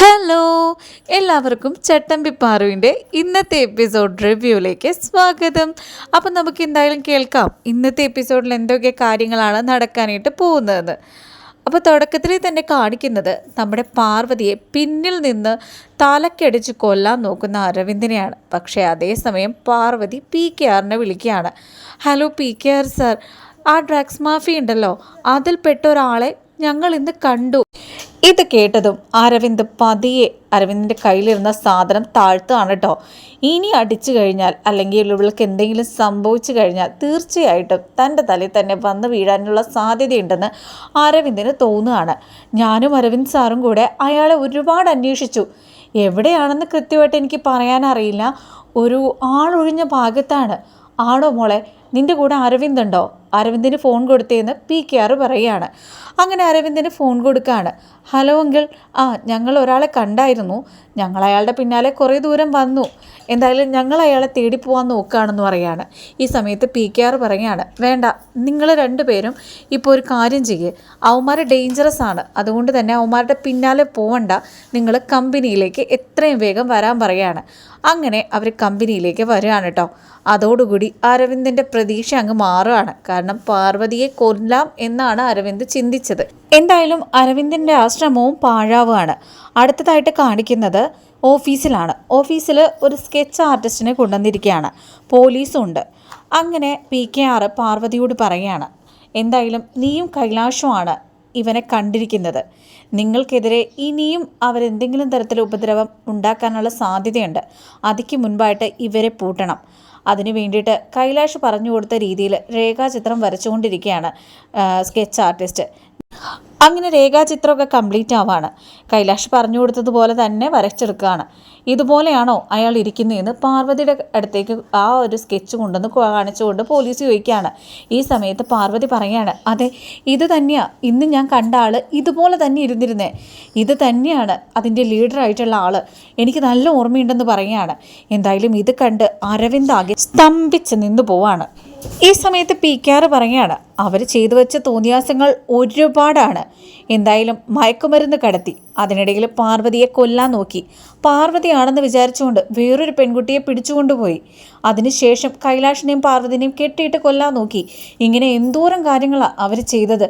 Hello എല്ലാവർക്കും ചട്ടമ്പി പാറുവിന്റെ ഇന്നത്തെ episode റിവ്യൂയിലേക്ക് സ്വാഗതം. അപ്പം നമുക്ക് എന്തായാലും കേൾക്കാം. ഇന്നത്തെ എപ്പിസോഡിൽ എന്തൊക്കെ കാര്യങ്ങളാണ് നടക്കാനായിട്ട് പോകുന്നതെന്ന് അപ്പോൾ തുടക്കത്തിൽ തന്നെ കാണിക്കുന്നത് നമ്മുടെ പാർവതിയെ പിന്നിൽ നിന്ന് തലക്കടിച്ച് കൊല്ലാൻ നോക്കുന്ന അരവിന്ദിനെയാണ്. പക്ഷേ അതേസമയം പാർവതി പി കെ ആറിനെ വിളിക്കുകയാണ്. Hello P K R sir ആ ഡ്രഗ്സ് മാഫി ഉണ്ടല്ലോ. അതിൽപ്പെട്ട ഒരാളെ ഞങ്ങൾ ഇന്ന് കണ്ടു. ഇത് കേട്ടതും അരവിന്ദ് പതിയെ അരവിന്ദിന്റെ കയ്യിലിരുന്ന സാധനം താഴ്ത്തുകയാണ് കേട്ടോ ഇനി അടിച്ചു കഴിഞ്ഞാൽ അല്ലെങ്കിൽ ഇവൾക്ക് എന്തെങ്കിലും സംഭവിച്ചു കഴിഞ്ഞാൽ തീർച്ചയായിട്ടും തന്റെ തലയിൽ തന്നെ വന്ന് വീഴാനുള്ള സാധ്യതയുണ്ടെന്ന് അരവിന്ദിന് തോന്നുകയാണ്. ഞാനും അരവിന്ദ് സാറും കൂടെ അയാളെ ഒരുപാട് അന്വേഷിച്ചു. എവിടെയാണെന്ന് കൃത്യമായിട്ട് എനിക്ക് പറയാനറിയില്ല. ഒരു ആളൊഴിഞ്ഞ ഭാഗത്താണ്. ആണോ മോളെ? നിന്റെ കൂടെ അരവിന്ദ് ഉണ്ടോ? അരവിന്ദിന് ഫോൺ കൊടുത്തേന്ന് പി കെ ആർ പറയുകയാണ്. അങ്ങനെ അരവിന്ദിന് ഫോൺ കൊടുക്കുകയാണ് ഹലോ എങ്കിൽ ആ ഞങ്ങൾ ഒരാളെ കണ്ടായിരുന്നു. ഞങ്ങൾ അയാളുടെ പിന്നാലെ കുറേ ദൂരം വന്നു. എന്തായാലും ഞങ്ങൾ അയാളെ തേടി പോകാൻ നോക്കുകയാണെന്ന് പറയാണ്. ഈ സമയത്ത് പി കെ ആർ പറയുകയാണ്. വേണ്ട നിങ്ങൾ രണ്ടുപേരും ഇപ്പോൾ ഒരു കാര്യം ചെയ്യേ. അവന്മാർ ഡേഞ്ചറസ് ആണ്. അതുകൊണ്ട് തന്നെ അവന്മാരുടെ പിന്നാലെ പോവണ്ട. നിങ്ങൾ കമ്പനിയിലേക്ക് എത്രയും വേഗം വരാൻ പറയുകയാണ് അങ്ങനെ അവർ കമ്പനിയിലേക്ക് വരികയാണ് കേട്ടോ. അതോടുകൂടി അരവിന്ദിന്റെ പ്രതീക്ഷ അങ്ങ് മാറുകയാണ്. കാരണം പാർവതിയെ കൊല്ലാം എന്നാണ് അരവിന്ദ് ചിന്തിച്ചത്. എന്തായാലും അരവിന്ദിന്റെ ആശ്രമവും പാഴാവുകയാണ്. അടുത്തതായിട്ട് കാണിക്കുന്നത് ഓഫീസിലാണ്. ഓഫീസിൽ ഒരു സ്കെച്ച് ആർട്ടിസ്റ്റിനെ കൊണ്ടുവന്നിരിക്കുകയാണ്. പോലീസും ഉണ്ട് അങ്ങനെ പി കെ ആർ പാർവതിയോട് പറയുകയാണ് എന്തായാലും നീയും കൈലാഷുമാണ് ഇവനെ കണ്ടിരിക്കുന്നത്. നിങ്ങൾക്കെതിരെ ഇനിയും അവരെന്തെങ്കിലും തരത്തിലുള്ള ഉപദ്രവം ഉണ്ടാക്കാനുള്ള സാധ്യതയുണ്ട്. അതിക്ക് മുൻപായിട്ട് ഇവരെ പൂട്ടണം. അതിനു വേണ്ടിയിട്ട് കൈലാഷ് പറഞ്ഞു കൊടുത്ത രീതിയിൽ രേഖാചിത്രം വരച്ചുകൊണ്ടിരിക്കുകയാണ് സ്കെച്ച് ആർട്ടിസ്റ്റ്. അങ്ങനെ രേഖാചിത്രമൊക്കെ കംപ്ലീറ്റ് ആവാണ്. കൈലാഷ് പറഞ്ഞു കൊടുത്തതുപോലെ തന്നെ വരച്ചെടുക്കുകയാണ്. ഇതുപോലെയാണോ അയാൾ ഇരിക്കുന്നതെന്ന് പാർവതിയുടെ അടുത്തേക്ക് ആ ഒരു സ്കെച്ച് കൊണ്ടുവന്ന് കാണിച്ചുകൊണ്ട് പോലീസ് ചോദിക്കുകയാണ്. ഈ സമയത്ത് പാർവതി പറയാണ് അതെ ഇത് തന്നെയാണ് ഇന്ന് ഞാൻ കണ്ട ആൾ ഇതുപോലെ തന്നെ ഇരുന്നിരുന്നേ. ഇത് തന്നെയാണ് അതിന്റെ ലീഡറായിട്ടുള്ള ആൾ എനിക്ക് നല്ല ഓർമ്മയുണ്ടെന്ന് പറയുകയാണ്. എന്തായാലും ഇത് കണ്ട് അരവിന്ദ് ആകെ സ്തംഭിച്ച് നിന്ന് പോവാണ്. ഈ സമയത്ത് പി കെ ആർ പറയുകയാണ് അവർ ചെയ്തു വെച്ച തോന്നിയാസങ്ങൾ ഒരുപാടാണ്. എന്തായാലും മയക്കുമരുന്ന് കടത്തി അതിനിടയിൽ പാർവതിയെ കൊല്ലാൻ നോക്കി. പാർവതിയാണെന്ന് വിചാരിച്ചുകൊണ്ട് വേറൊരു പെൺകുട്ടിയെ പിടിച്ചുകൊണ്ടുപോയി. അതിനുശേഷം കൈലാഷിനെയും പാർവതിനെയും കെട്ടിയിട്ട് കൊല്ലാൻ നോക്കി. ഇങ്ങനെ എന്തോരം കാര്യങ്ങളാണ് അവർ ചെയ്തത്.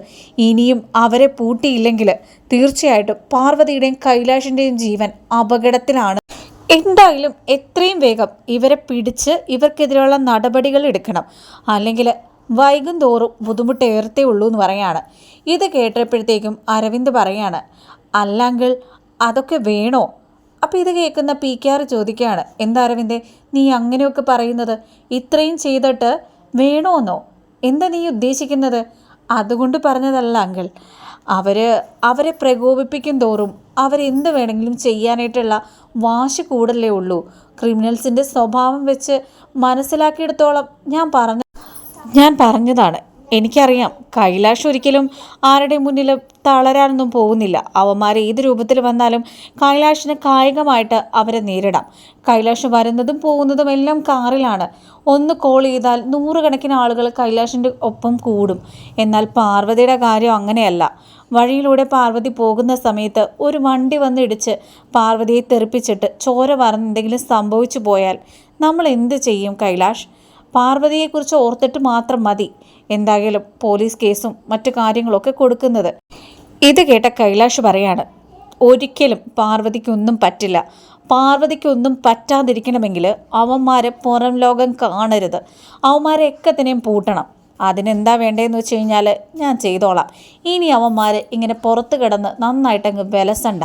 ഇനിയും അവരെ പൂട്ടിയില്ലെങ്കിൽ തീർച്ചയായിട്ടും പാർവതിയുടെയും കൈലാഷിന്റെയും ജീവൻ അപകടത്തിലാണ്. എന്തായാലും എത്രയും വേഗം ഇവരെ പിടിച്ച് ഇവർക്കെതിരെയുള്ള നടപടികൾ എടുക്കണം. അല്ലെങ്കിൽ വൈകും തോറും ബുദ്ധിമുട്ടേറത്തേ ഉള്ളൂ എന്ന് പറയാണ്. ഇത് കേട്ടപ്പോഴത്തേക്കും അരവിന്ദ് പറയാണ് അല്ലെങ്കിൽ അതൊക്കെ വേണോ? അപ്പോൾ ഇത് കേൾക്കുന്ന പി കെ ആർ ചോദിക്കുകയാണ് എന്താ അരവിന്ദ് നീ അങ്ങനെയൊക്കെ പറയുന്നത് ഇത്രയും ചെയ്തിട്ട് വേണോന്നോ? എന്താ നീ ഉദ്ദേശിക്കുന്നത്? അതുകൊണ്ട് പറഞ്ഞതല്ല അങ്കിൾ അവർ അവരെ പ്രകോപിപ്പിക്കും തോറും അവരെന്ത് വേണമെങ്കിലും ചെയ്യാനായിട്ടുള്ള വാശി കൂടല്ലേ ഉള്ളൂ. ക്രിമിനൽസിന്റെ സ്വഭാവം വെച്ച് മനസ്സിലാക്കിയെടുത്തോളം ഞാൻ പറഞ്ഞ ഞാൻ പറഞ്ഞതാണ്. എനിക്കറിയാം കൈലാഷ് ഒരിക്കലും ആരുടെ മുന്നിൽ തളരാനൊന്നും പോകുന്നില്ല. അവന്മാർ ഏത് രൂപത്തിൽ വന്നാലും കൈലാഷിന് കായികമായിട്ട് അവരെ നേരിടാം. കൈലാഷ് വരുന്നതും പോകുന്നതും എല്ലാം കാറിലാണ്. ഒന്ന് കോൾ ചെയ്താൽ നൂറുകണക്കിന് ആളുകൾ കൈലാഷിന്റെ ഒപ്പം കൂടും. എന്നാൽ പാർവതിയുടെ കാര്യം അങ്ങനെയല്ല. വഴിയിലൂടെ പാർവതി പോകുന്ന സമയത്ത് ഒരു വണ്ടി വന്ന് ഇടിച്ച് പാർവതിയെ തെറിപ്പിച്ചിട്ട് ചോര പറഞ്ഞ് എന്തെങ്കിലും സംഭവിച്ചു പോയാൽ നമ്മൾ എന്ത് ചെയ്യും കൈലാഷ്? പാർവതിയെക്കുറിച്ച് ഓർത്തിട്ട് മാത്രം മതി. എന്തായാലും പോലീസ് കേസും മറ്റു കാര്യങ്ങളൊക്കെ കൊടുക്കുന്നത്. ഇത് കേട്ട കൈലാഷ് പറയാണ് ഒരിക്കലും പാർവതിക്കൊന്നും പറ്റില്ല. പാർവതിക്കൊന്നും പറ്റാതിരിക്കണമെങ്കിൽ അവന്മാരെ പുറം ലോകം കാണരുത്. അവന്മാരെ എക്കത്തിനെയും പൂട്ടണം. അതിനെന്താ വേണ്ടതെന്ന് വെച്ച് കഴിഞ്ഞാൽ ഞാൻ ചെയ്തോളാം. ഇനി അവന്മാർ ഇങ്ങനെ പുറത്ത് കിടന്ന് നന്നായിട്ടങ്ങ് വിലസണ്ട.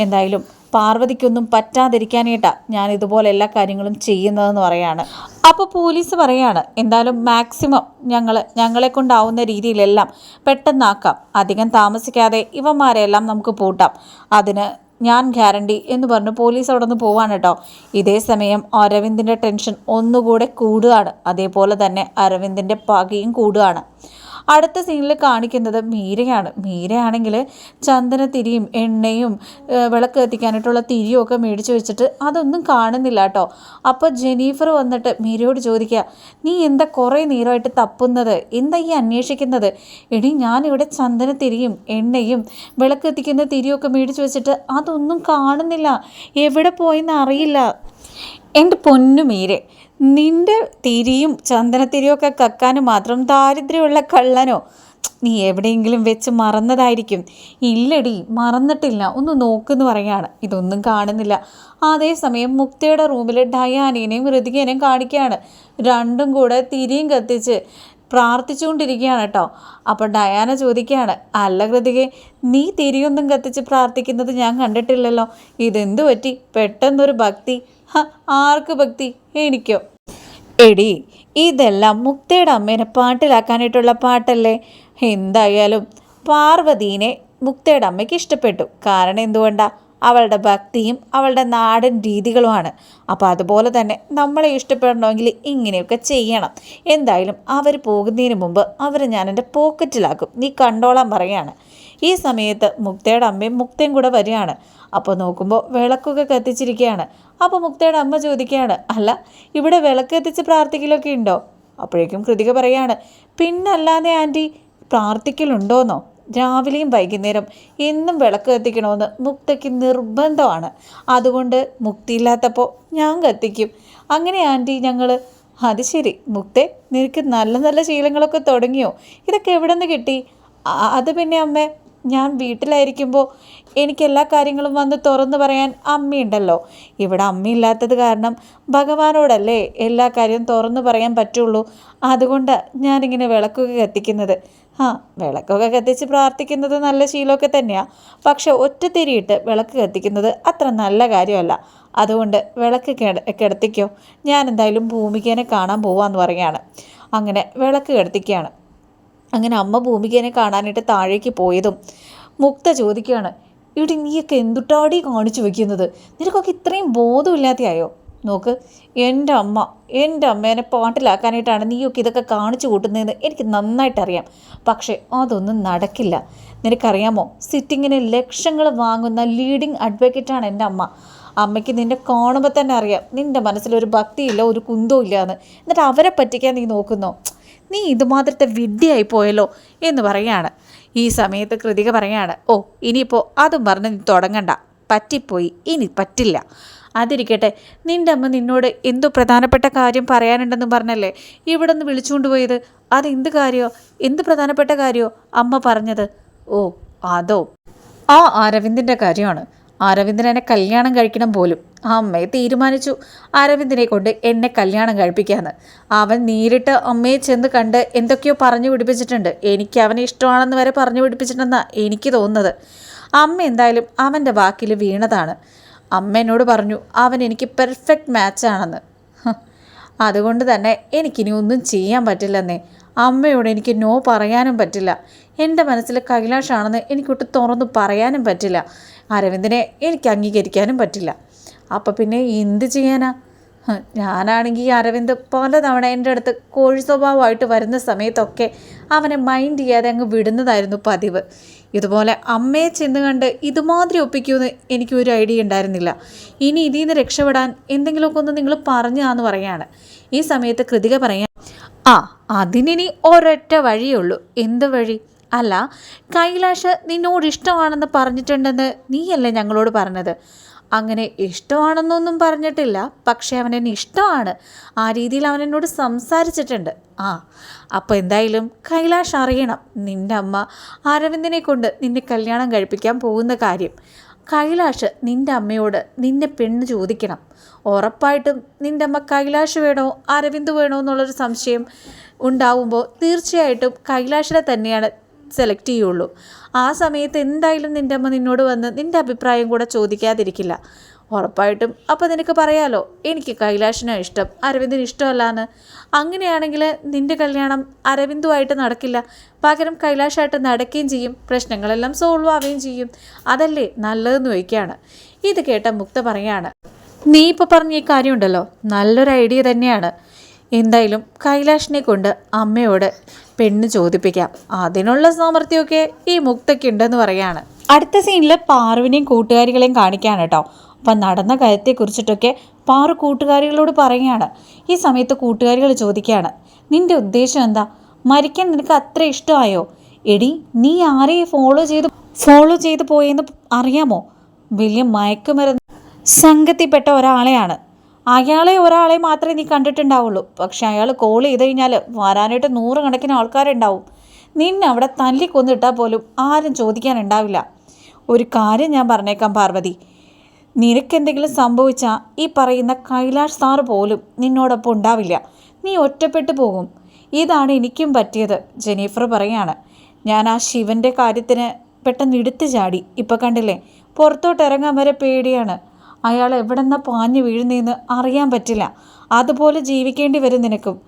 എന്തായാലും പാർവതിക്കൊന്നും പറ്റാതിരിക്കാനായിട്ടാണ് ഞാൻ ഇതുപോലെ എല്ലാ കാര്യങ്ങളും ചെയ്യുന്നതെന്ന് പറയാണ്. അപ്പോൾ പോലീസ് പറയാണ് എന്തായാലും മാക്സിമം ഞങ്ങൾ ഞങ്ങളെ കൊണ്ടാവുന്ന രീതിയിലെല്ലാം പെട്ടെന്നാക്കാം. അധികം താമസിക്കാതെ ഇവന്മാരെല്ലാം നമുക്ക് പൂട്ടാം. അതിന് ഞാൻ ഗ്യാരണ്ടി എന്ന് പറഞ്ഞ് പോലീസ് അവിടെ നിന്ന് പോവാണ് കേട്ടോ. ഇതേ സമയം അരവിന്ദിന്റെ ടെൻഷൻ ഒന്നുകൂടെ കൂടുകയാണ്. അതേപോലെ തന്നെ അരവിന്ദിന്റെ പകയും കൂടുകയാണ്. അടുത്ത സീനിൽ കാണിക്കുന്നത് മീരയാണ്. മീരയാണെങ്കിൽ ചന്ദനത്തിരിയും എണ്ണയും വിളക്ക് കത്തിക്കാനായിട്ടുള്ള തിരിയും ഒക്കെ മേടിച്ച് വെച്ചിട്ട് അതൊന്നും കാണുന്നില്ല കേട്ടോ. അപ്പോൾ ജെനീഫർ വന്നിട്ട് മീരയോട് ചോദിക്കുക നീ എന്താ കുറേ നേരമായിട്ട് തപ്പുന്നത്? എന്താ ഈ അന്വേഷിക്കുന്നത്? എടി ഞാനിവിടെ ചന്ദനത്തിരിയും എണ്ണയും വിളക്ക് കത്തിക്കുന്ന തിരിയൊക്കെ മേടിച്ച് വെച്ചിട്ട് അതൊന്നും കാണുന്നില്ല. എവിടെ പോയെന്ന് അറിയില്ല. എന്റെ പൊന്നു മീരെ നിന്റെ തിരിയും ചന്ദനത്തിരിയും ഒക്കെ കക്കാനും മാത്രം ദാരിദ്ര്യമുള്ള കള്ളനോ? നീ എവിടെയെങ്കിലും വെച്ച് മറന്നതായിരിക്കും. ഇല്ലടി മറന്നിട്ടില്ല. ഒന്ന് നോക്കെന്ന് പറയാണ് ഇതൊന്നും കാണുന്നില്ല. അതേസമയം മുക്തയുടെ റൂമിൽ ഡയാനേനെയും ഹൃതികേനെയും കാണിക്കുകയാണ്. രണ്ടും കൂടെ തിരിയും കത്തിച്ച് പ്രാർത്ഥിച്ചുകൊണ്ടിരിക്കുകയാണ് കേട്ടോ. അപ്പോൾ ഡയാന ചോദിക്കുകയാണ് അല്ല കൃതികെ നീ തിരിയൊന്നും കത്തിച്ച് പ്രാർത്ഥിക്കുന്നത് ഞാൻ കണ്ടിട്ടില്ലല്ലോ. ഇതെന്തു പറ്റി? പെട്ടെന്നൊരു ഭക്തി. ആർക്ക് ഭക്തി? എനിക്കോ? എടി ഇതെല്ലാം മുക്തയുടെ അമ്മേനെ പാട്ടിലാക്കാനായിട്ടുള്ള പാട്ടല്ലേ? എന്തായാലും പാർവതീനെ മുക്തയുടെ അമ്മയ്ക്ക് ഇഷ്ടപ്പെട്ടു. കാരണം എന്തുകൊണ്ടാ? അവളുടെ ഭക്തിയും അവളുടെ നാടൻ രീതികളുമാണ്. അപ്പോൾ അതുപോലെ തന്നെ നമ്മളെ ഇഷ്ടപ്പെടണമെങ്കിൽ ഇങ്ങനെയൊക്കെ ചെയ്യണം. എന്തായാലും അവർ പോകുന്നതിന് മുമ്പ് അവരെ ഞാൻ എന്റെ പോക്കറ്റിലാക്കും. നീ കണ്ടോളാൻ പറയാണ്. ഈ സമയത്ത് മുക്തയുടെ അമ്മയും മുക്തയും കൂടെ വരികയാണ്. അപ്പോൾ നോക്കുമ്പോൾ വിളക്കൊക്കെ കത്തിച്ചിരിക്കുകയാണ്. അപ്പോൾ മുക്തയുടെ അമ്മ ചോദിക്കുകയാണ് അല്ല ഇവിടെ വിളക്ക് കത്തിച്ച് പ്രാർത്ഥിക്കലൊക്കെ ഉണ്ടോ? അപ്പോഴേക്കും കൃതിക പറയാണ് പിന്നല്ലാതെ ആന്റി പ്രാർത്ഥിക്കലുണ്ടോന്നോ? രാവിലെയും വൈകുന്നേരം എന്നും വിളക്ക് കത്തിക്കണമെന്ന് മുക്തയ്ക്ക് നിർബന്ധമാണ്. അതുകൊണ്ട് മുക്തിയില്ലാത്തപ്പോൾ ഞാൻ കത്തിക്കും. അങ്ങനെ ആന്റി ഞങ്ങൾ അത് ശരി മുക്തെ നിനക്ക് നല്ല നല്ല ശീലങ്ങളൊക്കെ തുടങ്ങിയോ? ഇതൊക്കെ എവിടെ നിന്ന് കിട്ടി അത് പിന്നെ അമ്മേ ഞാൻ വീട്ടിലായിരിക്കുമ്പോൾ എനിക്ക് എല്ലാ കാര്യങ്ങളും വന്ന് തുറന്നു പറയാൻ അമ്മയുണ്ടല്ലോ. ഇവിടെ അമ്മയില്ലാത്തത് കാരണം ഭഗവാനോടല്ലേ എല്ലാ കാര്യവും തുറന്നു പറയാൻ പറ്റുള്ളൂ. അതുകൊണ്ട് ഞാനിങ്ങനെ വിളക്കൊക്കെ കത്തിക്കുന്നത്. ആ വിളക്കൊക്കെ കത്തിച്ച് പ്രാർത്ഥിക്കുന്നത് നല്ല ശീലമൊക്കെ തന്നെയാണ് പക്ഷെ ഒറ്റത്തിരിയിട്ട് വിളക്ക് കത്തിക്കുന്നത് അത്ര നല്ല കാര്യമല്ല. അതുകൊണ്ട് വിളക്ക് കിട കിടത്തിക്കോ. ഞാൻ എന്തായാലും ഭൂമികേനെ കാണാൻ പോവാന്ന് പറയാണ് അങ്ങനെ വിളക്ക് കിടത്തിക്കുകയാണ്. അങ്ങനെ അമ്മ ഭൂമികേനെ കാണാനായിട്ട് താഴേക്ക് പോയതും മുക്ത ചോദിക്കുകയാണ് ഇവിടെ നീയൊക്കെ എന്തുട്ടാടി കാണിച്ചു വെക്കുന്നത്? നിനക്കൊക്കെ ഇത്രയും ബോധമില്ലാതെയായോ? നോക്ക് എന്റെ അമ്മ എന്റെ അമ്മേനെ പാട്ടിലാക്കാനായിട്ടാണ് നീയൊക്കെ ഇതൊക്കെ കാണിച്ചു കൂട്ടുന്നതെന്ന് എനിക്ക് നന്നായിട്ടറിയാം. പക്ഷേ അതൊന്നും നടക്കില്ല. നിനക്കറിയാമോ സിറ്റിങ്ങിന് ലക്ഷങ്ങൾ വാങ്ങുന്ന ലീഡിങ് അഡ്വക്കേറ്റാണ് എന്റെ അമ്മ. അമ്മയ്ക്ക് നിന്നെ കാണുമ്പോൾ തന്നെ അറിയാം നിന്റെ മനസ്സിലൊരു ഭക്തിയില്ല ഒരു കുന്തവും ഇല്ല എന്ന്. എന്നിട്ട് അവരെ പറ്റിക്കാൻ നീ നോക്കുന്നോ? നീ ഇതുമാത്രത്തെ വിദ്യയായി പോയല്ലോ എന്ന് പറയാണ് ഈ സമയത്ത് കൃതിക പറയാണ് ഓ ഇനിയിപ്പോൾ അതും പറഞ്ഞ് നീ തുടങ്ങണ്ട. പറ്റിപ്പോയി. ഇനി പറ്റില്ല. അതിരിക്കട്ടെ നിന്റെ അമ്മ നിന്നോട് എന്തോ പ്രധാനപ്പെട്ട കാര്യം പറയാനുണ്ടെന്ന് പറഞ്ഞല്ലേ? ഇവിടെ നിന്ന് വിളിച്ചുകൊണ്ട് പോയത്? അതെന്ത് കാര്യമോ എന്ത് പ്രധാനപ്പെട്ട കാര്യമോ അമ്മ പറഞ്ഞത്? ഓ അതോ. ആ അരവിന്ദിന്റെ കാര്യമാണ്. അരവിന്ദൻ എന്നെ കല്യാണം കഴിക്കണം പോലും. അമ്മയെ തീരുമാനിച്ചു. അരവിന്ദനെ കൊണ്ട് എന്നെ കല്യാണം കഴിപ്പിക്കാന്ന്. അവൻ നേരിട്ട് അമ്മയെ ചെന്ന് കണ്ട് എന്തൊക്കെയോ പറഞ്ഞു പിടിപ്പിച്ചിട്ടുണ്ട്. എനിക്ക് അവനെ ഇഷ്ടമാണെന്ന് വരെ പറഞ്ഞു പിടിപ്പിച്ചിട്ടുണ്ടെന്നാണ് എനിക്ക് തോന്നുന്നത്. അമ്മ എന്തായാലും അവന്റെ വാക്കിൽ വീണതാണ്. അമ്മ എന്നോട് പറഞ്ഞു അവൻ എനിക്ക് പെർഫെക്റ്റ് മാച്ചാണെന്ന്. അതുകൊണ്ട് തന്നെ എനിക്കിനി ഒന്നും ചെയ്യാൻ പറ്റില്ലെന്നേ. അമ്മയോട് എനിക്ക് നോ പറയാനും പറ്റില്ല. എന്റെ മനസ്സിൽ കൈലാഷാണെന്ന് എനിക്കൊട്ട് തുറന്നു പറയാനും പറ്റില്ല. അരവിന്ദനെ എനിക്ക് അംഗീകരിക്കാനും പറ്റില്ല. അപ്പം പിന്നെ എന്ത് ചെയ്യാനാ? ഞാനാണെങ്കിൽ അരവിന്ദ് പലതവണ എന്റെ അടുത്ത് കോഴി സ്വഭാവമായിട്ട് വരുന്ന സമയത്തൊക്കെ അവനെ മൈൻഡ് ചെയ്യാതെ അങ്ങ് വിടുന്നതായിരുന്നു പതിവ്. ഇതുപോലെ അമ്മയെ ചെന്ന് കണ്ട് ഇതുമാതിരി ഒപ്പിക്കുമെന്ന് എനിക്ക് ഒരു ഐഡിയ ഉണ്ടായിരുന്നില്ല. ഇനി ഇതിൽ നിന്ന് രക്ഷപ്പെടാൻ എന്തെങ്കിലുമൊക്കെ ഒന്ന് നിങ്ങൾ പറഞ്ഞാന്ന് പറയാണ്. ഈ സമയത്ത് കൃതിക പറയാൻ ആ അതിനി ഒരൊറ്റ വഴിയുള്ളൂ. എന്ത് വഴി? അല്ല കൈലാഷ് നിന്നോട് ഇഷ്ടമാണെന്ന് പറഞ്ഞിട്ടുണ്ടെന്ന് നീയല്ലേ ഞങ്ങളോട് പറഞ്ഞത്? അങ്ങനെ ഇഷ്ടമാണെന്നൊന്നും പറഞ്ഞിട്ടില്ല പക്ഷേ അവൻ എന്നെ ഇഷ്ടമാണ്. ആ രീതിയിൽ അവൻ എന്നോട് സംസാരിച്ചിട്ടുണ്ട്. ആ അപ്പോൾ എന്തായാലും കൈലാഷ് അറിയണം നിന്റെ അമ്മ അരവിന്ദനെ കൊണ്ട് നിന്നെ കല്യാണം കഴിപ്പിക്കാൻ പോകുന്ന കാര്യം. കൈലാഷ് നിന്റെ അമ്മയോട് നിന്നെ പെണ്ണ് ചോദിക്കണം. ഉറപ്പായിട്ടും നിന്റെ അമ്മ കൈലാഷ് വേണോ അരവിന്ദ് വേണോ എന്നുള്ളൊരു സംശയം ഉണ്ടാവുമ്പോൾ തീർച്ചയായിട്ടും കൈലാഷിനെ തന്നെയാണ് സെലക്ട് ചെയ്യുള്ളൂ. ആ സമയത്ത് എന്തായാലും നിന്റെ അമ്മ നിന്നോട് വന്ന് നിന്റെ അഭിപ്രായം കൂടെ ചോദിക്കാതിരിക്കില്ല. ഉറപ്പായിട്ടും. അപ്പോൾ നിനക്ക് പറയാലോ എനിക്ക് കൈലാഷിനെ ഇഷ്ടം അരവിന്ദിന് ഇഷ്ടമല്ലാന്ന്. അങ്ങനെയാണെങ്കിൽ നിന്റെ കല്യാണം അരവിന്ദുമായിട്ട് നടക്കില്ല. പകരം കൈലാഷായിട്ട് നടക്കുകയും ചെയ്യും പ്രശ്നങ്ങളെല്ലാം സോൾവ് ആവുകയും ചെയ്യും. അതല്ലേ നല്ലതെന്ന് ചോദിക്കുകയാണ്. ഇത് കേട്ട മുക്ത പറയാണ് നീ ഇപ്പോൾ പറഞ്ഞ ഈ കാര്യമുണ്ടല്ലോ നല്ലൊരു ഐഡിയ തന്നെയാണ്. എന്തായാലും കൈലാഷിനെ കൊണ്ട് അമ്മയോട് പെണ്ണ് ചോദിപ്പിക്കാം. അതിനുള്ള സാമർഥ്യമൊക്കെ ഈ മുക്തയ്ക്കുണ്ടെന്ന് പറയാണ്. അടുത്ത സീനിൽ പാറുവിനെയും കൂട്ടുകാരികളെയും കാണിക്കാണ് കേട്ടോ. അപ്പം നടന്ന കാര്യത്തെക്കുറിച്ചിട്ടൊക്കെ പാറു കൂട്ടുകാരികളോട് പറയുകയാണ്. ഈ സമയത്ത് കൂട്ടുകാരികൾ ചോദിക്കുകയാണ്. നിന്റെ ഉദ്ദേശം എന്താ? മരിക്കാൻ നിനക്ക് അത്ര ഇഷ്ടമായോ? എടി നീ ആരെയും ഫോളോ ചെയ്ത് ഫോളോ ചെയ്ത് പോയെന്ന് അറിയാമോ? വലിയ മയക്കുമരുന്ന് സംഘത്തിൽപ്പെട്ട ഒരാളെയാണ്. അയാളെ ഒരാളെ മാത്രമേ നീ കണ്ടിട്ടുണ്ടാവുള്ളൂ. പക്ഷെ അയാൾ കോൾ ചെയ്ത് കഴിഞ്ഞാൽ വരാനായിട്ട് നൂറുകണക്കിന് ആൾക്കാരുണ്ടാവും. നിന്നെ അവിടെ തല്ലിക്കൊന്നിട്ടാൽ പോലും ആരും ചോദിക്കാനുണ്ടാവില്ല. ഒരു കാര്യം ഞാൻ പറഞ്ഞേക്കാം പാർവതി. നിനക്കെന്തെങ്കിലും സംഭവിച്ചാൽ ഈ പറയുന്ന കൈലാഷ് സാർ പോലും നിന്നോടൊപ്പം ഉണ്ടാവില്ല. നീ ഒറ്റപ്പെട്ടു പോകും. ഇതാണ് എനിക്കും പറ്റിയത് ജെനീഫർ പറയാണ്. ഞാൻ ആ ശിവന്റെ കാര്യത്തിന് പെട്ടെന്ന് എടുത്തു ചാടി. ഇപ്പം കണ്ടില്ലേ? പുറത്തോട്ട് ഇറങ്ങാൻ വരെ പേടിയാണ്. അയാൾ എവിടെ നിന്നാ പാഞ്ഞു വീഴുന്നതെന്ന് അറിയാൻ പറ്റില്ല. അതുപോലെ ജീവിക്കേണ്ടി വരും നിനക്കും.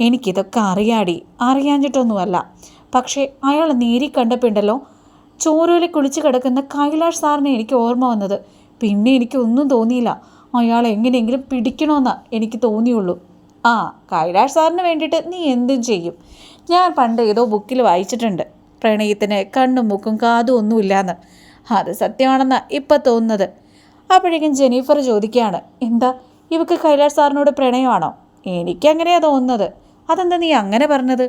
എനിക്കിതൊക്കെ അറിയാടി. അറിയാഞ്ഞിട്ടൊന്നുമല്ല. പക്ഷേ അയാൾ നേരി കണ്ടപ്പോണ്ടല്ലോ ചോരൂലി കുളിച്ച് കിടക്കുന്ന കൈലാഷ് സാറിനെ എനിക്ക് ഓർമ്മ വന്നത്. പിന്നെ എനിക്ക് ഒന്നും തോന്നിയില്ല. അയാൾ എങ്ങനെയെങ്കിലും പിടിക്കണമെന്നാ എനിക്ക് തോന്നിയുള്ളൂ. ആ കൈലാഷ് സാറിന് വേണ്ടിയിട്ട് നീ എന്തും ചെയ്യും. ഞാൻ പണ്ട് ഏതോ ബുക്കിൽ വായിച്ചിട്ടുണ്ട്. പ്രണയത്തിന് കണ്ണും മൂക്കും കാതും ഒന്നുമില്ലാന്ന്. അത് സത്യമാണെന്നാ ഇപ്പം തോന്നുന്നത്. അപ്പോഴേക്കും ജെനീഫർ ചോദിക്കുകയാണ് എന്താ ഇവക്ക് കൈലാഷ് സാറിനോട് പ്രണയമാണോ? എനിക്കങ്ങനെയാണ് തോന്നുന്നത്. അതെന്താ നീ അങ്ങനെ പറഞ്ഞത്?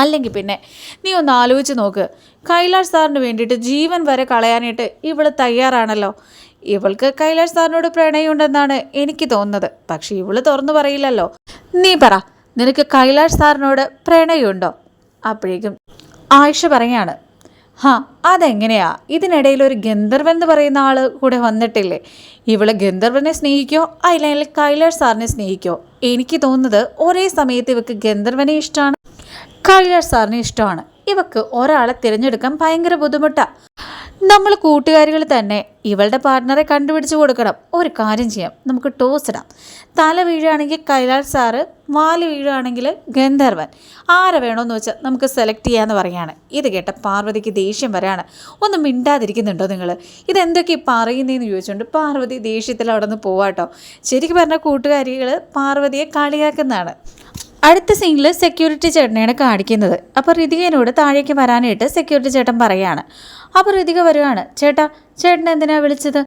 അല്ലെങ്കിൽ പിന്നെ നീ ഒന്ന് ആലോചിച്ച് നോക്ക്. കൈലാഷ് സാറിന് വേണ്ടിയിട്ട് ജീവൻ വരെ കളയാനായിട്ട് ഇവൾ തയ്യാറാണല്ലോ. ഇവൾക്ക് കൈലാഷ് സാറിനോട് പ്രണയമുണ്ടെന്നാണ് എനിക്ക് തോന്നുന്നത്. പക്ഷേ ഇവൾ തുറന്നു പറയില്ലല്ലോ. നീ പറ നിനക്ക് കൈലാഷ് സാറിനോട് പ്രണയമുണ്ടോ? അപ്പോഴേക്കും ആയിഷ പറയാണ് ഹാ അതെങ്ങനെയാ? ഇതിനിടയിൽ ഒരു ഗന്ധർവൻ എന്ന് പറയുന്ന ആൾ കൂടെ വന്നിട്ടില്ലേ? ഇവൾ ഗന്ധർവനെ സ്നേഹിക്കോ? അല്ലെങ്കിൽ കൈലാഷ് സാറിനെ സ്നേഹിക്കോ? എനിക്ക് തോന്നുന്നത് ഒരേ സമയത്ത് ഇവക്ക് ഗന്ധർവനെ ഇഷ്ടമാണ് കൈലാഷ് സാറിനെ ഇഷ്ടമാണ്. ഇവക്ക് ഒരാളെ തിരഞ്ഞെടുക്കാൻ ഭയങ്കര ബുദ്ധിമുട്ടാണ് നമ്മൾ കൂട്ടുകാരികൾ തന്നെ ഇവളുടെ പാർട്ട്ണറെ കണ്ടുപിടിച്ച് കൊടുക്കണം. ഒരു കാര്യം ചെയ്യാം. നമുക്ക് ടോസ് ഇടാം. തല വീഴുകയാണെങ്കിൽ കൈലാഷ് സാറ് വാൽ വീഴുകയാണെങ്കിൽ ഗന്ധർവൻ. ആരെ വേണമെന്ന് വെച്ചാൽ നമുക്ക് സെലക്ട് ചെയ്യാന്ന് പറയാണ്. ഇത് കേട്ട പാർവതിക്ക് ദേഷ്യം വരാണ്. ഒന്നും മിണ്ടാതിരിക്കുന്നുണ്ടോ നിങ്ങൾ ഇതെന്തൊക്കെ പറയുന്നതെന്ന് ചോദിച്ചുകൊണ്ട് പാർവതി ദേഷ്യത്തിൽ അവിടെ നിന്ന് പോവാട്ടോ. ശരിക്കും പറഞ്ഞ കൂട്ടുകാരികൾ പാർവതിയെ കളിയാക്കുന്നതാണ്. അടുത്ത സീനിൽ സെക്യൂരിറ്റി ചേട്ടനെയാണ് കാണിക്കുന്നത്. അപ്പോൾ ഋതികനോട് താഴേക്ക് വരാനായിട്ട് സെക്യൂരിറ്റി ചേട്ടൻ പറയാണ് അപ്പോൾ ഋതിക വരുവാണ്. ചേട്ടാ ചേട്ടൻ എന്തിനാ വിളിച്ചത്?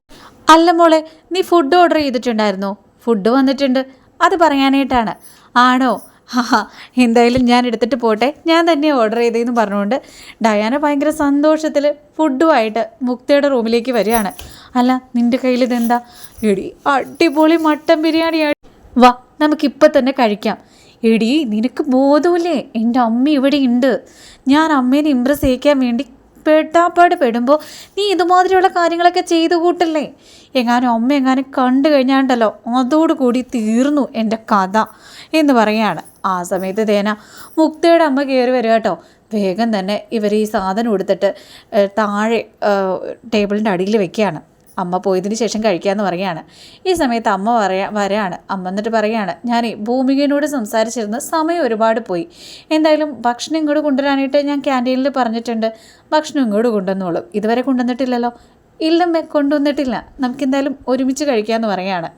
അല്ല മോളെ നീ ഫുഡ് ഓർഡർ ചെയ്തിട്ടുണ്ടായിരുന്നോ? ഫുഡ് വന്നിട്ടുണ്ട്. അത് പറയാനായിട്ടാണ്. ആണോ? ഹാ എന്തായാലും ഞാൻ എടുത്തിട്ട് പോട്ടെ. ഞാൻ തന്നെ ഓർഡർ ചെയ്തതെന്ന് പറഞ്ഞുകൊണ്ട് ഡയാന ഭയങ്കര സന്തോഷത്തിൽ ഫുഡുമായിട്ട് മുക്തയുടെ റൂമിലേക്ക് വരികയാണ്. അല്ല നിന്റെ കയ്യിൽ ഇതെന്താ? എടി അടിപൊളി മട്ടൻ ബിരിയാണിയാണ് വാ നമുക്കിപ്പോൾ തന്നെ കഴിക്കാം. എടി നിനക്ക് ബോധമില്ലേ എന്റെ അമ്മ ഇവിടെ ഉണ്ട് ഞാൻ അമ്മേനെ ഇമ്പ്രസ് ചെയ്യിക്കാൻ വേണ്ടി പെട്ടാപ്പാട് പെടുമ്പോൾ നീ ഇതുമാതിരിയുള്ള കാര്യങ്ങളൊക്കെ ചെയ്തു കൂട്ടല്ലേ? എങ്ങാനും അമ്മ എങ്ങാനും കണ്ടു കഴിഞ്ഞാണ്ടല്ലോ അതോടുകൂടി തീർന്നു എന്റെ കഥ എന്ന് പറയാണ് ആ സമയത്ത് തേന മുക്തയുടെ അമ്മ കയറി വരിക കേട്ടോ. വേഗം തന്നെ ഇവർ ഈ സാധനം എടുത്തിട്ട് താഴെ ടേബിളിന്റെ അടിയിൽ വെക്കുകയാണ്. അമ്മ പോയതിന് ശേഷം കഴിക്കാമെന്ന് പറയുകയാണ്. ഈ സമയത്ത് അമ്മ പറയാ വരാണ്. അമ്മ എന്നിട്ട് പറയുകയാണ് ഞാൻ ഭൂമികയോട് സംസാരിച്ചിരുന്ന് സമയം ഒരുപാട് പോയി. എന്തായാലും ഭക്ഷണം ഇങ്ങോട്ട് കൊണ്ടുവരാനായിട്ട് ഞാൻ ക്യാന്റീനിൽ പറഞ്ഞിട്ടുണ്ട്. ഭക്ഷണം ഇങ്ങോട്ട് കൊണ്ടുവന്നോളും. ഇതുവരെ കൊണ്ടുവന്നിട്ടില്ലല്ലോ. ഇല്ലമ്മേ കൊണ്ടുവന്നിട്ടില്ല. നമുക്കെന്തായാലും ഒരുമിച്ച് കഴിക്കാമെന്ന് പറയാണ്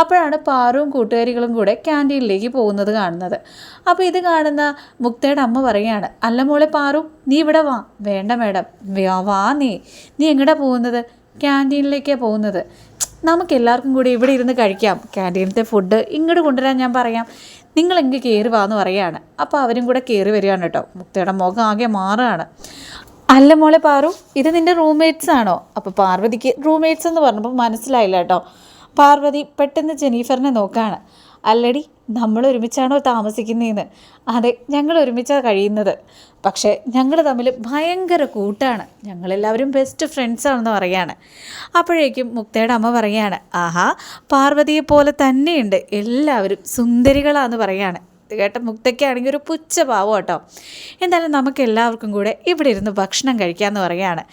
അപ്പോഴാണ് പാറുവും കൂട്ടുകാരികളും കൂടെ ക്യാന്റീനിലേക്ക് പോകുന്നത് കാണുന്നത്. അപ്പോൾ ഇത് കാണുന്ന മുക്തയുടെ അമ്മ പറയാണ് അല്ല മോളെ പാറു നീ ഇവിടെ വാ. വേണ്ട മേഡം വാ നീ. നീ എങ്ങടാ പോകുന്നത്? ക്യാന്റീനിലേക്കാണ് പോകുന്നത്. നമുക്ക് എല്ലാവർക്കും കൂടി ഇവിടെ ഇരുന്ന് കഴിക്കാം. ക്യാന്റീനത്തെ ഫുഡ് ഇങ്ങോട്ട് കൊണ്ടുവരാൻ ഞാൻ പറയാം. നിങ്ങൾ കയറി വാ എന്ന് പറയാണ്. അപ്പോൾ അവരും കൂടെ കയറി വരികയാണ് കേട്ടോ. മുക്തയുടെ മുഖം ആകെ മാറുകയാണ് അല്ല മോളെ പാറു ഇത് നിന്റെ റൂംമേറ്റ്സ് ആണോ? അപ്പോൾ പാർവതിക്ക് റൂംമേറ്റ്സ് എന്ന് പറഞ്ഞപ്പോൾ മനസ്സിലായില്ല കേട്ടോ. പാർവതി പെട്ടെന്ന് ജെനീഫറിനെ നോക്കാണ്. അല്ലടി നമ്മൾ ഒരുമിച്ചാണോ താമസിക്കുന്നതെന്ന്. അതെ ഞങ്ങൾ ഒരുമിച്ചാണ് കഴിയുന്നത്. പക്ഷേ ഞങ്ങൾ തമ്മിൽ ഭയങ്കര കൂട്ടാണ്. ഞങ്ങളെല്ലാവരും ബെസ്റ്റ് ഫ്രണ്ട്സാണെന്ന് പറയാണ്. അപ്പോഴേക്കും മുക്തയുടെ അമ്മ പറയാണ് ആഹാ പാർവതിയെ പോലെ തന്നെയുണ്ട്. എല്ലാവരും സുന്ദരികളാണെന്ന് പറയാണ്. കേട്ട മുക്തയ്ക്കാണെങ്കിൽ ഒരു പുച്ഛ പാവം കേട്ടോ. എന്തായാലും നമുക്ക് എല്ലാവർക്കും കൂടെ ഇവിടെ ഇരുന്ന് ഭക്ഷണം കഴിക്കാമെന്ന് പറയാണ്.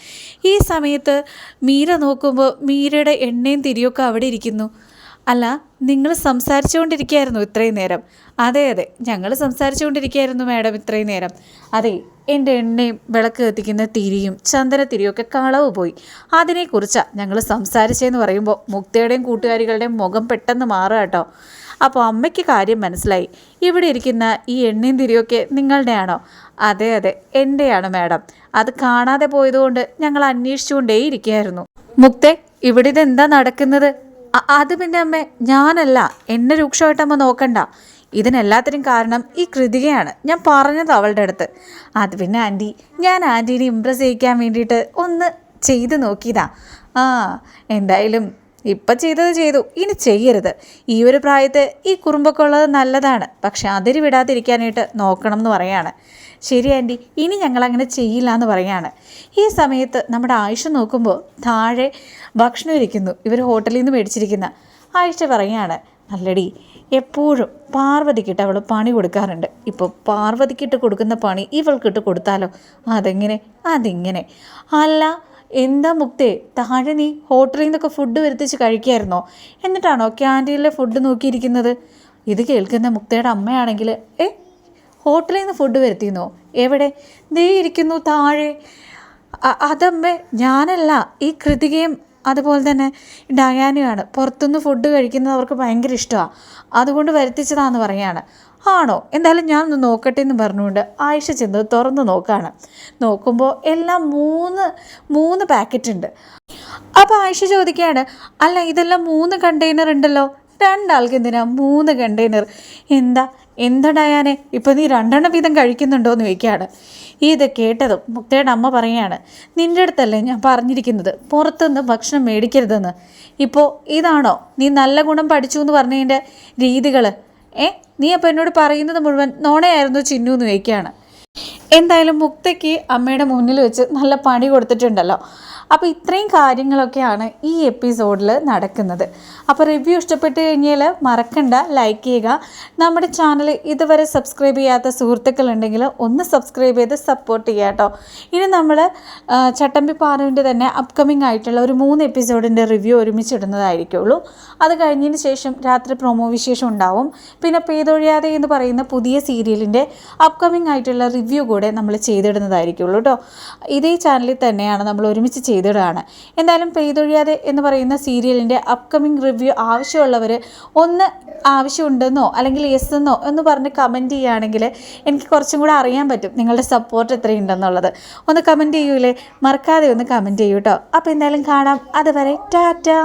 ഈ സമയത്ത് മീര നോക്കുമ്പോൾ മീരയുടെ എണ്ണയും തിരിയൊക്കെ അവിടെ ഇരിക്കുന്നു. അല്ല നിങ്ങൾ സംസാരിച്ചുകൊണ്ടിരിക്കുകയായിരുന്നു ഇത്രയും നേരം. അതെ അതെ ഞങ്ങൾ സംസാരിച്ചുകൊണ്ടിരിക്കുകയായിരുന്നു മാഡം ഇത്രയും നേരം. അതെ എന്റെ എണ്ണയും വിളക്ക് കത്തിക്കുന്ന തിരിയും ചന്ദന ഒക്കെ കളവ് പോയി. അതിനെക്കുറിച്ചാണ് ഞങ്ങൾ സംസാരിച്ചതെന്ന് പറയുമ്പോൾ മുക്തയുടെയും കൂട്ടുകാരികളുടെയും മുഖം പെട്ടെന്ന് മാറുക കേട്ടോ. അപ്പോൾ അമ്മയ്ക്ക് കാര്യം മനസ്സിലായി. ഇവിടെ ഇരിക്കുന്ന ഈ എണ്ണയും തിരിയൊക്കെ നിങ്ങളുടെയാണോ? അതെ അതെ എന്റെയാണ് മാഡം. അത് കാണാതെ പോയതുകൊണ്ട് ഞങ്ങൾ അന്വേഷിച്ചുകൊണ്ടേയിരിക്കുകയായിരുന്നു. മുക്തേ ഇവിടെ എന്താ നടക്കുന്നത്? അത് പിന്നെ അമ്മേ ഞാനല്ല. എന്നെ രൂക്ഷമായിട്ടമ്മ നോക്കണ്ട. ഇതിനെല്ലാത്തിനും കാരണം ഈ കൃതികയാണ്. ഞാൻ പറഞ്ഞത് അവളുടെ അടുത്ത്. അത് പിന്നെ ആന്റി ഞാൻ ആന്റീനെ ഇമ്പ്രസ് ചെയ്യിക്കാൻ വേണ്ടിയിട്ട് ഒന്ന് ചെയ്ത് നോക്കിയതാ. ആ എന്തായാലും ഇപ്പം ചെയ്തത് ചെയ്തു ഇനി ചെയ്യരുത്. ഈ ഒരു പ്രായത്ത് ഈ കുറുമ്പൊക്കെ ഉള്ളത് നല്ലതാണ് പക്ഷെ അതിര് വിടാതിരിക്കാനായിട്ട് നോക്കണം എന്ന് പറയാണ്. ശരി ആന്റി ഇനി ഞങ്ങൾ അങ്ങനെ ചെയ്യില്ല എന്ന് പറയാണ്. ഈ സമയത്ത് നമ്മുടെ ആയിഷ നോക്കുമ്പോൾ താഴെ ഭക്ഷണം ഇരിക്കുന്നു ഇവർ ഹോട്ടലിൽ നിന്ന് മേടിച്ചിരിക്കുന്ന. ആയിഷ പറയാണ് നല്ലടി എപ്പോഴും പാർവതിക്കിട്ട് അവൾ പണി കൊടുക്കാറുണ്ട്. ഇപ്പോൾ പാർവതിക്കിട്ട് കൊടുക്കുന്ന പണി ഇവൾക്കിട്ട് കൊടുത്താലോ? അതെങ്ങനെ? അതിങ്ങനെ. അല്ല എന്താ മുക്തേ താഴെ നീ ഹോട്ടലിൽ നിന്നൊക്കെ ഫുഡ് വരുത്തിച്ച് കഴിക്കായിരുന്നോ? എന്നിട്ടാണോ ക്യാന്റീനിലെ ഫുഡ് നോക്കിയിരിക്കുന്നത്? ഇത് കേൾക്കുന്ന മുക്തയുടെ അമ്മയാണെങ്കിൽ ഏ ഹോട്ടലിൽ നിന്ന് ഫുഡ് വരുത്തിയെന്നോ എവിടെ? ദേ ഇരിക്കുന്നു താഴെ. അതമ്മ ഞാനല്ല ഈ കൃതികയും അതുപോലെ തന്നെ ഡയാനുമാണ് പുറത്തുനിന്ന് ഫുഡ് കഴിക്കുന്നത് അവർക്ക് ഭയങ്കര ഇഷ്ടമാണ് അതുകൊണ്ട് വരുത്തിച്ചതാന്ന് പറയാണ്. ആണോ? എന്തായാലും ഞാൻ ഒന്ന് നോക്കട്ടെ എന്ന് പറഞ്ഞുകൊണ്ട് ആയിഷ ചെന്ന് തുറന്ന് നോക്കാണ്. നോക്കുമ്പോൾ എല്ലാം മൂന്ന് മൂന്ന് പാക്കറ്റ് ഉണ്ട്. അപ്പോൾ ആയിഷ ചോദിക്കുകയാണ് അല്ല ഇതെല്ലാം മൂന്ന് കണ്ടെയ്നർ ഉണ്ടല്ലോ. രണ്ടാൾക്ക് എന്തിനാ മൂന്ന് കണ്ടെയ്നർ എന്താ എന്താ ഡയാനെ? ഇപ്പോൾ നീ രണ്ടെണ്ണം വീതം കഴിക്കുന്നുണ്ടോ എന്ന് ചോദിക്കുകയാണ്. ഇത് കേട്ടതും മുക്തയുടെ അമ്മ പറയുകയാണ് നിന്റെ അടുത്തല്ലേ ഞാൻ പറഞ്ഞിരിക്കുന്നത്. പുറത്തുനിന്ന് ഭക്ഷണം മേടിക്കരുതെന്ന്. ഇപ്പോൾ ഇതാണോ? നീ നല്ല ഗുണം പഠിച്ചു എന്ന് പറഞ്ഞതിന്റെ രീതികൾ ഏ? നീ അപ്പോൾ എന്നോട് പറയുന്നത് മുഴുവൻ നോണയായിരുന്നു ചിന്നു എന്ന് ചോദിക്കുകയാണ്. എന്തായാലും മുക്തയ്ക്ക് അമ്മയുടെ മുന്നിൽ വെച്ച് നല്ല പണി കൊടുത്തിട്ടുണ്ടല്ലോ. അപ്പോൾ ഇത്രയും കാര്യങ്ങളൊക്കെയാണ് ഈ എപ്പിസോഡിൽ നടക്കുന്നത്. അപ്പോൾ റിവ്യൂ ഇഷ്ടപ്പെട്ട് കഴിഞ്ഞാൽ മറക്കണ്ട ലൈക്ക് ചെയ്യുക. നമ്മുടെ ചാനൽ ഇതുവരെ സബ്സ്ക്രൈബ് ചെയ്യാത്ത സുഹൃത്തുക്കളുണ്ടെങ്കിൽ ഒന്ന് സബ്സ്ക്രൈബ് ചെയ്ത് സപ്പോർട്ട് ചെയ്യുക കേട്ടോ. ഇനി നമ്മൾ ചട്ടമ്പി പാറുവിന്റെ തന്നെ അപ്കമിങ് ആയിട്ടുള്ള ഒരു മൂന്ന് എപ്പിസോഡിന്റെ റിവ്യൂ ഒരുമിച്ചിടുന്നതായിരിക്കുള്ളൂ. അത് കഴിഞ്ഞതിന് ശേഷം രാത്രി പ്രൊമോ വിശേഷം ഉണ്ടാവും. പിന്നെ പേതൊഴിയാതെ എന്ന് പറയുന്ന പുതിയ സീരിയലിന്റെ അപ്കമിങ് ആയിട്ടുള്ള റിവ്യൂ കൂടെ നമ്മൾ ചെയ്തിടുന്നതായിരിക്കുള്ളൂ കേട്ടോ. ഇതേ ചാനലിൽ തന്നെയാണ് നമ്മൾ ഒരുമിച്ച് ചെയ്തിടുകയാണ് എന്തായാലും പെയ്തൊഴിയാതെ എന്ന് പറയുന്ന സീരിയലിന്റെ അപ്കമിങ് റിവ്യൂ ആവശ്യമുള്ളവർ ഒന്ന് ആവശ്യമുണ്ടെന്നോ അല്ലെങ്കിൽ യെസ് എന്നോ എന്ന് പറഞ്ഞ് കമന്റ് ചെയ്യുകയാണെങ്കിൽ എനിക്ക് കുറച്ചും കൂടെ അറിയാൻ പറ്റും നിങ്ങളുടെ സപ്പോർട്ട് എത്രയുണ്ടെന്നുള്ളത്. ഒന്ന് കമന്റ് ചെയ്യൂലേ? മറക്കാതെ ഒന്ന് കമന്റ് ചെയ്യൂ കേട്ടോ അപ്പോൾ എന്തായാലും കാണാം. അതുവരെ ടാറ്റാ.